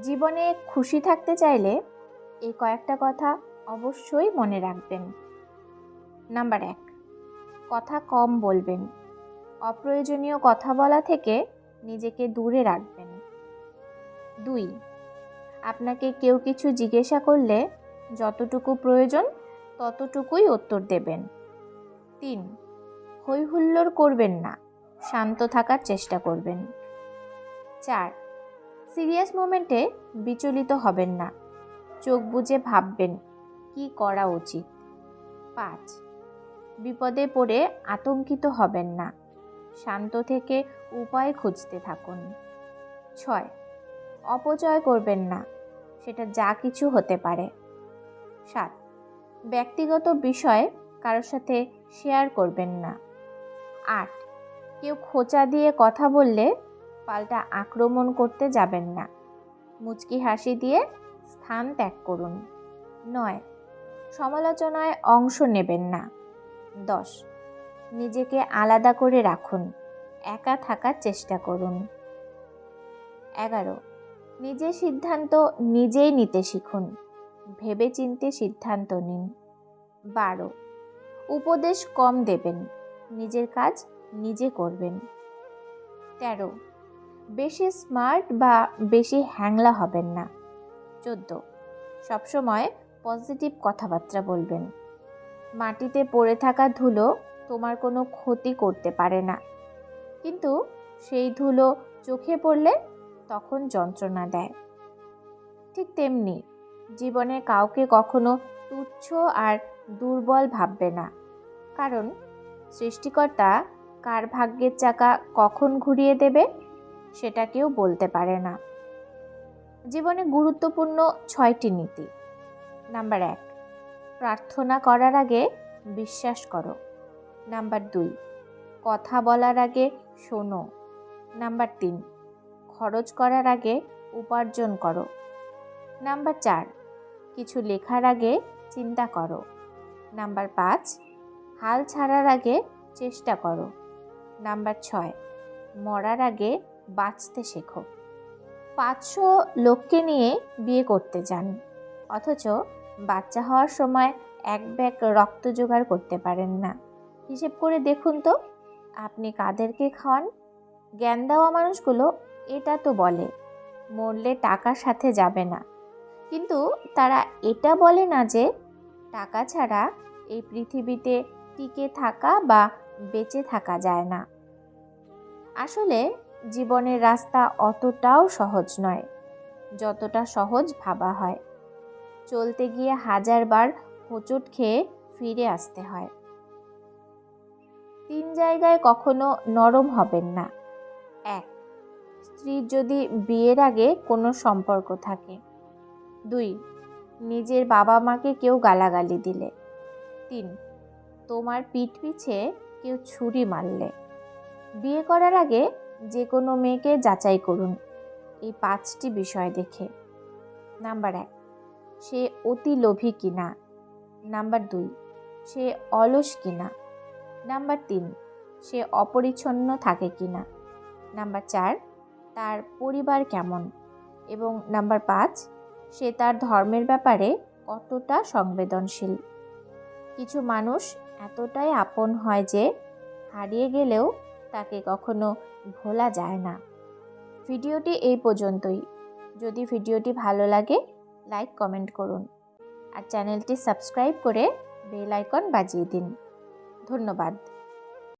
জীবনে খুশি থাকতে চাইলে এই কয়েকটা কথা অবশ্যই মনে রাখবেন। নাম্বার এক, কথা কম বলবেন। অপ্রয়োজনীয় কথা বলা থেকে নিজেকে দূরে রাখবেন। দুই, আপনাকে কেউ কিছু জিজ্ঞাসা করলে যতটুকু প্রয়োজন ততটুকুই উত্তর দেবেন। তিন হই হুল্লোড় করবেন না, শান্ত থাকার চেষ্টা করবেন। চার সিরিয়াস মোমেন্টে বিচলিত হবেন না। চোখ বুজে ভাববেন, কি করা উচিত? পাঁচ, বিপদে পড়ে আতঙ্কিত হবেন না। শান্ত থেকে উপায় খুঁজতে থাকুন। ছয়, অপচয় করবেন না, সেটা যা কিছু হতে পারে। সাত, ব্যক্তিগত বিষয় কারোর সাথে শেয়ার করবেন না। আট, কেউ খোঁচা দিয়ে কথা বললে পাল্টা আক্রমণ করতে যাবেন না। মুচকি হাসি দিয়ে স্থান ত্যাগ করুন। নয়, সমালোচনায় অংশ নেবেন না। দশ, নিজেকে আলাদা করে রাখুন। একা থাকার চেষ্টা করুন। এগারো নিজের সিদ্ধান্ত নিজেই নিতে শিখুন। ভেবেচিন্তে সিদ্ধান্ত নিন। বারো, উপদেশ কম দেবেন। নিজের কাজ নিজে করবেন। তেরো বেশি স্মার্ট বা বেশি হ্যাংলা হবেন না। চোদ্দ। সবসময় পজিটিভ কথাবার্তা বলবেন। মাটিতে পড়ে থাকা ধুলো তোমার কোনো ক্ষতি করতে পারে না। কিন্তু সেই ধুলো চোখে পড়লে তখন যন্ত্রণা দেয়। ঠিক তেমনি জীবনে কাউকে কখনো তুচ্ছ আর দুর্বল ভাববে না। কারণ সৃষ্টিকর্তা কার ভাগ্যের চাকা কখন ঘুরিয়ে দেবে সেটা কেউ বলতে পারে না। জীবনে গুরুত্বপূর্ণ ছয়টি নীতি। নাম্বার এক, প্রার্থনা করার আগে বিশ্বাস করো। নাম্বার দুই, কথা বলার আগে শোনো। নাম্বার তিন, খরচ করার আগে উপার্জন করো। নাম্বার চার, কিছু লেখার আগে চিন্তা করো। নাম্বার পাঁচ, হাল ছাড়ার আগে চেষ্টা করো। নাম্বার ছয়, মরার আগে বাঁচতে শেখো। পাঁচশো লোককে নিয়ে বিয়ে করতে যান। অথচ বাচ্চা হওয়ার সময় এক ব্যাগ রক্ত জোগাড় করতে পারেন না। হিসেব করে দেখুন তো, আপনি কাদেরকে খাওয়ান? জ্ঞান দেওয়া মানুষগুলো এটা তো বলে, মরলে টাকার সাথে যাবে না। কিন্তু তারা এটা বলে না যে, টাকা ছাড়া এই পৃথিবীতে টিকে থাকা বা বেঁচে থাকা যায় না। আসলে জীবনের রাস্তা অতটাও সহজ নয়, যতটা সহজ ভাবা হয়। চলতে গিয়ে হাজারবার হোঁচট খেয়ে ফিরে আসতে হয়। তিন জায়গায় কখনো নরম হবেন না। এক, স্ত্রীর যদি বিয়ের আগে কোনো সম্পর্ক থাকে। দুই, নিজের বাবা মাকে কেউ গালাগালি দিলে। তিন, তোমার পিঠ পিছে কেউ ছুরি মারলে। বিয়ে করার আগে যে কোনো মেয়েকে যাচাই করুন। এই পাঁচটি বিষয় দেখে। নাম্বার এক, সে অতি লোভী কিনা? নাম্বার দুই, সে অলস কিনা? নাম্বার তিন, সে অপরিচ্ছন্ন থাকে কিনা? নাম্বার চার, তার পরিবার কেমন? এবং নাম্বার পাঁচ, সে তার ধর্মের ব্যাপারে কতটা সংবেদনশীল? কিছু মানুষ এতটাই আপন হয় যে হারিয়ে গেলেও তাকে কখনো ভোলা যায় না। ভিডিওটি এই পর্যন্তই। যদি ভিডিওটি ভালো লাগে, লাইক, কমেন্ট করুন। আর চ্যানেলটি সাবস্ক্রাইব করে বেল আইকন বাজিয়ে দিন। ধন্যবাদ।